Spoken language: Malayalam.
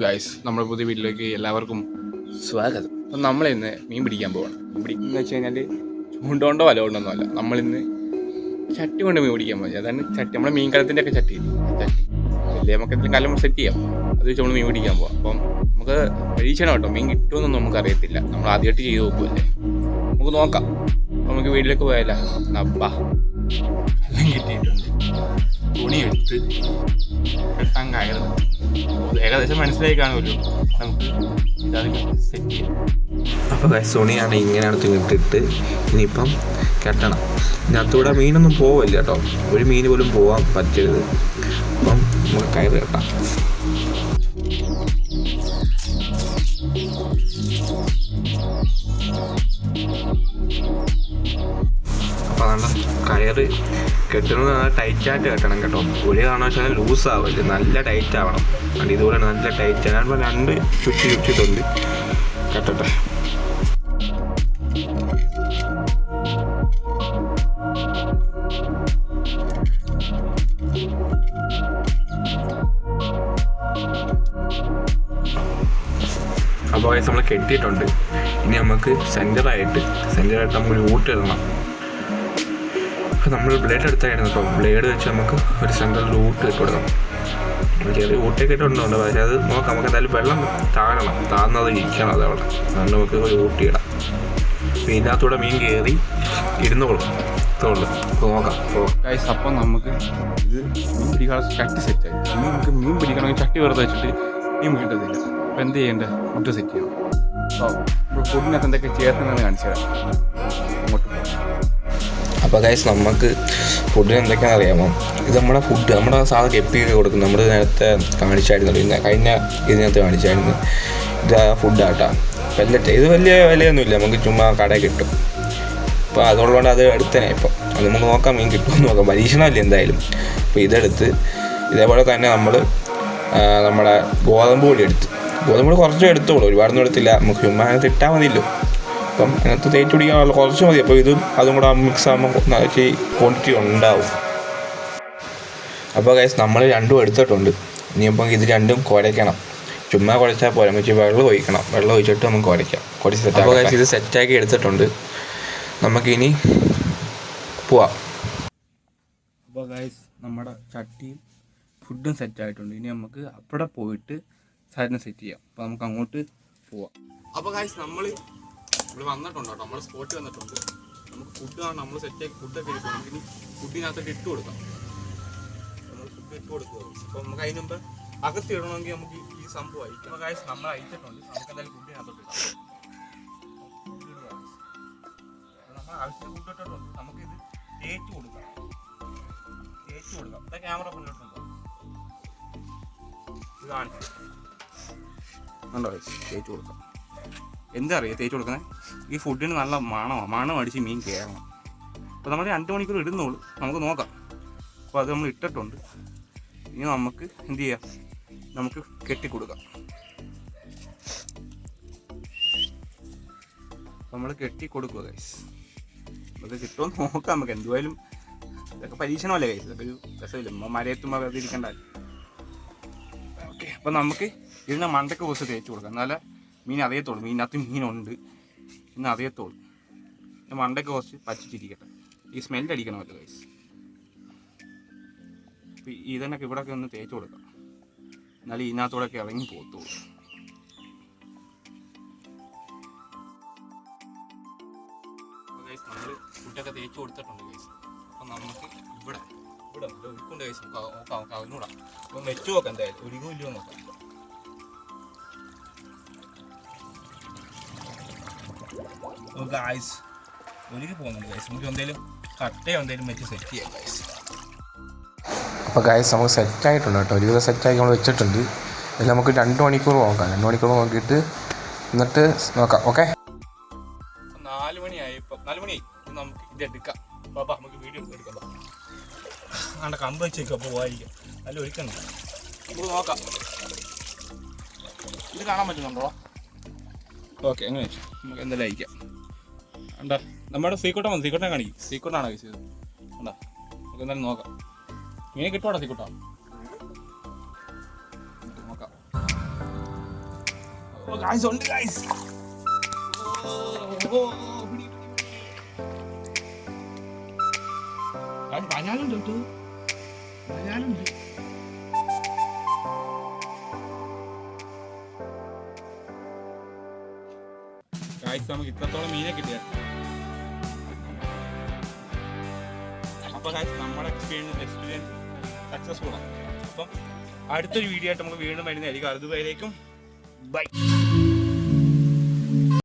ഗായ്സ് നമ്മുടെ പുതിയ വീട്ടിലേക്ക് എല്ലാവർക്കും സ്വാഗതം. അപ്പം നമ്മളിന്ന് മീൻ പിടിക്കാൻ പോകണം മീൻ പിടിക്കുന്ന വെച്ച് കഴിഞ്ഞാൽ ചൂണ്ടോണ്ടോ വല നമ്മൾ നമ്മളിന്ന് ചട്ടി കൊണ്ട് മീൻ പിടിക്കാൻ പോകുന്നത് അതാണ് ചട്ടി. നമ്മുടെ മീൻകലത്തിന്റെ ഒക്കെ ചട്ടി? ചട്ടി. വലിയ നമുക്ക് എന്തെങ്കിലും കലം സെറ്റ് ചെയ്യാം. അത് വെച്ച് നമ്മൾ മീൻ പിടിക്കാൻ പോവാം. അപ്പം നമുക്ക് പരീക്ഷണം കേട്ടോ. മീൻ കിട്ടുമെന്നൊന്നും നമുക്ക് അറിയത്തില്ല. നമ്മൾ ആദ്യമായിട്ട് ചെയ്ത് നോക്കുമല്ലേ നമുക്ക് നോക്കാം. നമുക്ക് വീട്ടിലേക്ക് പോയാല? അപ്പാ കിട്ടിയിട്ടുണ്ട്. തുണി എടുത്ത് കെട്ടാൻ കയറുന്നു ഏകദേശം മനസ്സിലായി കാണുമല്ലോ നമുക്ക് ഇതതിന് സെറ്റ് അപ്പോൾ ഇങ്ങനെയാണ് തിന്നിട്ടിട്ട് ഇനിയിപ്പം കെട്ടണം. ഇതിനകത്തൂടെ മീനൊന്നും പോവില്ല കേട്ടോ. ഒരു മീൻ പോലും പോകാൻ പറ്റരുത്. അപ്പം നമ്മൾ കയറി കെട്ടാം. അപ്പോൾ അതാണ് കയറ് കെട്ടുന്നത് നല്ല ടൈറ്റായിട്ട് കെട്ടണം കേട്ടോ. ഒരു കാരണവശാലും ലൂസ് ആവില്ല നല്ല ടൈറ്റ് ആവണം. അത് ഇതുപോലെ നല്ല ടൈറ്റ് ഞാൻ രണ്ട് ചുറ്റി ചുറ്റിട്ടുണ്ട് കെട്ടട്ടെ. അപ്പോൾ നമ്മൾ കെട്ടിയിട്ടുണ്ട്. ഇനി നമുക്ക് സെന്ററായിട്ട് സെന്ററായിട്ട് നമുക്ക് ഊട്ട് ഇടണം. അപ്പോൾ നമ്മൾ ബ്ലേഡ് എടുത്തായിരുന്നു കേട്ടോ ബ്ലേഡ് വെച്ച് നമുക്ക് ഒരു സെൻട്രൽ റൂട്ട് ഇട്ട് കൊടുക്കണം ചെറിയ ഊട്ടൊക്കെ ഇട്ടുണ്ടോ പക്ഷേ അത് നോക്കാം. നമുക്ക് എന്തായാലും വെള്ളം താഴണം താഴ്ന്നത് ഇരിക്കണം അത് അവിടെ. അതുകൊണ്ട് നമുക്ക് ഒരു ഊട്ടിയിടാം അപ്പോൾ ഇതിനകത്തൂടെ മീൻ കയറി ഇരുന്നോളും അപ്പോൾ നോക്കാം. അപ്പോൾ ഗൈസ് അപ്പം നമുക്ക് ഇത് മീൻ പിടിക്കാനുള്ള ചട്ടി സെറ്റ് ആയി. ഇനി നമുക്ക് മീൻ പിടിക്കണമെങ്കിൽ ചട്ടി വെറുതെ വെച്ചിട്ട് മീൻ കിട്ടത്തില്ല അപ്പം എന്ത് ചെയ്യേണ്ടത് ഫുഡ് സെറ്റ് ചെയ്യണം. അപ്പോൾ ഫുഡിനകത്ത് എന്തൊക്കെ ചേർക്കുന്നതെന്ന് കാണിച്ചു തരാം. അപ്പോൾ ഗൈസ് നമുക്ക് ഫുഡിന് എന്തൊക്കെയാണെന്ന് അറിയാമോ? ഇത് നമ്മുടെ ഫുഡ് നമ്മുടെ സാധനം കെപ്പിയൊക്കെ കൊടുക്കും നമ്മൾ നേരത്തെ കാണിച്ചായിരുന്നു. പിന്നെ കഴിഞ്ഞ ഇതിനകത്ത് കാണിച്ചായിരുന്നു. ഇത് ഫുഡാട്ടാ പെല്ലറ്റ് ഇത് വലിയ വിലയൊന്നുമില്ല. നമുക്ക് ചുമ്മാ കടയിൽ കിട്ടും. അപ്പോൾ അതുള്ളതുകൊണ്ട് അത് എടുത്തനെ ഇപ്പം. അത് നമുക്ക് നോക്കാം മീൻ കിട്ടുമെന്ന് നോക്കാം. പരീക്ഷണമല്ലേ എന്തായാലും. അപ്പോൾ ഇതെടുത്ത് ഇതേപോലെ തന്നെ നമ്മൾ നമ്മുടെ ഗോതമ്പ് പൊടി എടുത്ത്. ഗോതമ്പ് പൊടി കുറച്ചും എടുത്തോളൂ ഒരുപാടൊന്നും എടുത്തില്ല. നമുക്ക് ചുമ്മാ ഇട്ടാൽ മതിയല്ലോ. അപ്പം അതിനകത്ത് തേച്ച് പിടിക്കാൻ കുറച്ച് മതി. അപ്പോൾ ഇതും അതും കൂടെ മിക്സ് ആകുമ്പോൾ നല്ല ക്വാണ്ടിറ്റി ഉണ്ടാവും. അപ്പോൾ ഗൈസ് നമ്മൾ രണ്ടും എടുത്തിട്ടുണ്ട്. ഇനിയിപ്പം ഇത് രണ്ടും കുഴയ്ക്കണം ചുമ്മാ കുഴച്ചാൽ പോരാ. വെച്ച് വെള്ളം ഒഴിക്കണം. വെള്ളം ഒഴിച്ചിട്ട് നമുക്ക് കുഴയ്ക്കാം കുഴച്ച് സെറ്റ് അപ്പോൾ ഗൈസ് ഇത് സെറ്റാക്കി എടുത്തിട്ടുണ്ട്. നമുക്കിനി പോവാം. അപ്പോൾ ഗൈസ് നമ്മുടെ ചട്ടിയും ഫുഡും സെറ്റ് ആയിട്ടുണ്ട്. ഇനി നമുക്ക് അവിടെ പോയിട്ട് സാധനം സെറ്റ് ചെയ്യാം. അപ്പോൾ നമുക്ക് അങ്ങോട്ട് പോവാം. അപ്പോൾ ഗൈസ് നമ്മൾ ഇവിടെ വന്നിട്ടുണ്ട് കേട്ടോ. നമ്മൾ സ്പോട്ടിൽ വന്നിട്ടുണ്ട്. നമുക്ക് ഫുഡ് ആണ് നമ്മൾ സെറ്റാക്കി ഫുഡൊക്കെ ഇരിക്കും നമുക്ക് ഇനി ഫുഡിനകത്തൊക്കെ ഇട്ട് കൊടുക്കാം. നമ്മൾ ഫുഡ് ഇട്ട് കൊടുക്കുക അപ്പോൾ നമുക്ക് അതിന് മുമ്പ് അകത്ത് ഇടണമെങ്കിൽ നമുക്ക് ഈ- സംഭവം അയക്കാം. ഗൈസ് നമ്മൾ അയച്ചിട്ടുണ്ട്. നമുക്ക് എന്തായാലും ഫുഡിനകത്തോട്ട് ഇടാം. നമ്മൾ ആവശ്യത്തിന് ഫുഡ് ഇട്ടിട്ടുണ്ട്. നമുക്കിത് തേച്ച് കൊടുക്കാം. തേച്ച് കൊടുക്കാം. ഇതാ ക്യാമറ കൊണ്ടിട്ടുണ്ടോ ഇത് കാണിച്ചു തേച്ച് കൊടുക്കാം. എന്താ അറിയാം തേച്ച് കൊടുക്കുന്നത് ഈ ഫുഡിന് നല്ല മണമാണ് മണം അടിച്ച് മീൻ കയറണം അപ്പോൾ നമ്മൾ രണ്ട് മണിക്കൂർ ഇടുന്നുള്ളൂ നമുക്ക് നോക്കാം. അപ്പോൾ അത് നമ്മൾ ഇട്ടിട്ടുണ്ട്. ഇനി നമുക്ക് എന്ത് ചെയ്യാം? നമുക്ക് കെട്ടിക്കൊടുക്കാം. നമ്മൾ കെട്ടി കൊടുക്കുക ഗൈസ് അത് കിട്ടുമോ നോക്കാം നമുക്ക്. എന്തുവായാലും ഇതൊക്കെ പരീക്ഷണമല്ലേ ഗൈസ് ഇതൊക്കെ ഒരു രസമില്ല? നമ്മൾ മരയത്തുമ്പോൾ വെറുതെ ഇരിക്കണ്ട ഓക്കെ അപ്പം നമുക്ക് ഇതിനെ മണ്ടക്ക് പോസ് തേച്ച് കൊടുക്കാം. എന്നാലേ മീൻ അറിയത്തുള്ളൂ മീനകത്ത് മീനുണ്ട്. ഇന്ന് അറിയത്തുള്ളൂ പിന്നെ മണ്ടയ്ക്ക് കുറച്ച് പച്ചിട്ടിരിക്കട്ടെ ഈ സ്മെല്ല് അടിക്കണമല്ലോ ഗൈസ് അപ്പം ഇതിനൊക്കെ ഇവിടെയൊക്കെ ഒന്ന് തേച്ച് കൊടുക്കാം. എന്നാലും ഇതിനകത്തൂടെയൊക്കെ ഇറങ്ങി പോകത്തുള്ളൂ. ഫുഡൊക്കെ തേച്ച് കൊടുത്തിട്ടുണ്ട് ഗൈസ് അപ്പം നമുക്ക് ഇവിടെ ഇവിടെ ഉണ്ട്. ഒരുക്കുണ്ട് ഗൈസ് നോക്കാം നോക്കാം അവനൂടാ. അപ്പം വെച്ച് നോക്കാം എന്തായാലും. ഒരുക്കും ഇല്ലയോ നോക്കാം. ഗായ്സ് ഒരുക്കി പോകുന്നുണ്ട് ഗൈസ് നമുക്ക് എന്തെങ്കിലും കട്ടയോ എന്തെങ്കിലും വെച്ച് സെറ്റ് ചെയ്യാം ഗൈസ് അപ്പോൾ ഗൈസ് നമുക്ക് സെറ്റ് ആയിട്ടുണ്ട് കേട്ടോ. ഒരുവിധം സെറ്റാക്കി നമ്മൾ വെച്ചിട്ടുണ്ട്. ഇതിൽ നമുക്ക് രണ്ട് മണിക്കൂർ നോക്കാം. രണ്ട് മണിക്കൂർ നോക്കിയിട്ട് എന്നിട്ട് നോക്കാം ഓക്കെ നാല് മണിയായി. ഇപ്പം നാല് മണിയായി നമുക്ക് ഇത് എടുക്കാം. ബാബാ നമുക്ക് വീഡിയോ എടുക്കാം. ആണ്ട കമ്പ് വെച്ചേക്കും അപ്പോൾ പോകാതിരിക്കാം നല്ല ഒരുക്കണ്ട. നമുക്ക് നോക്കാം. ഇത് കാണാൻ പറ്റുന്നുണ്ടോ? ഓക്കെ എങ്ങനെ വെച്ചു? നമുക്ക് എന്തായാലും അയക്കാം. ഉണ്ടാ നമ്മുടെ സീക്കോട്ടം വന്നു സീക്കോട്ടം കാണിക്കും. സീക്കോട്ടാണ് കഴിച്ചത് ഉണ്ടാ നമുക്ക് എന്തായാലും നോക്കാം. മീനെ കിട്ടുവാടാ സീക്കോട്ടാ. നോക്കാം. ഗായ്സ് ഉണ്ട് ഗായ്സ് വരാനുണ്ട് കേട്ടോ വരാനുണ്ട് ഗായ്സ് നമുക്ക് ഇത്രത്തോളം മീനെ കിട്ടിയ. അപ്പൊ ഗായ്സ് നമ്മുടെ എക്സ്പീരിയൻസ് എക്സ്പീരിയൻസ് സക്സസ്ഫുൾ ആണ്. അപ്പം അടുത്തൊരു വീഡിയോ ആയിട്ട് നമുക്ക് വീണ്ടും വരുന്നതായിരിക്കും. അതുവരേക്കും ബൈ